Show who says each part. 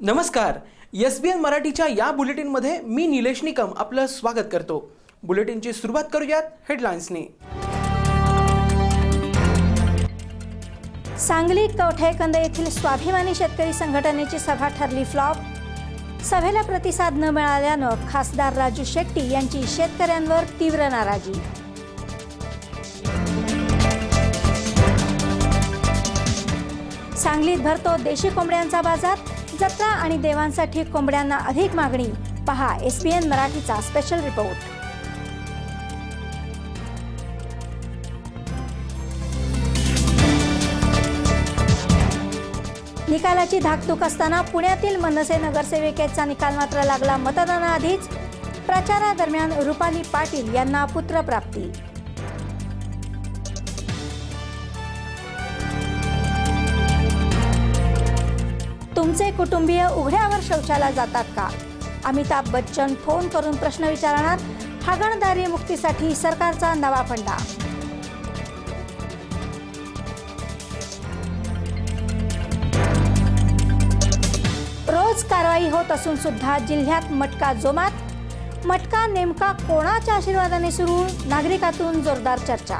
Speaker 1: नमस्कार. एस बी एन मराठीच्या या बुलेटिनमध्ये मी निलेश निकम आपलं स्वागत करतो. बुलेटिनची सुरुवात करूयात हेडलाईन्सने
Speaker 2: सांगली कवठेकंद येथील स्वाभिमानी शेतकरी संघटनेची सभा ठरली फ्लॉप. सभेला प्रतिसाद न मिळाल्यानं खासदार राजू शेट्टी यांची शेतकऱ्यांवर तीव्र नाराजी. सांगलीत भरतो देशी कोंबड्यांचा बाजार. जत्रा आणि देवांसाठी कोंबड्यांना अधिक मागणी. पहा एस पी एन मराठीचा स्पेशल रिपोर्ट निकालाची धाकधूक असताना पुण्यातील मनसे नगरसेविकेचा निकाल मात्र लागला मतदानाआधीच. प्रचारादरम्यान रुपाली पाटील यांना पुत्रप्राप्ती. तुमचे कुटुंबीय उघड्यावर शौचाला जातात का? अमिताभ बच्चन फोन करून प्रश्न विचारणार हागणदारी मुक्तीसाठी सरकारचा नवा फंडा. रोज कारवाई होत असून सुद्धा जिल्ह्यात मटका जोमात. मटका नेमका कोणाच्या आशीर्वादाने सुरू? नागरिकातून जोरदार चर्चा.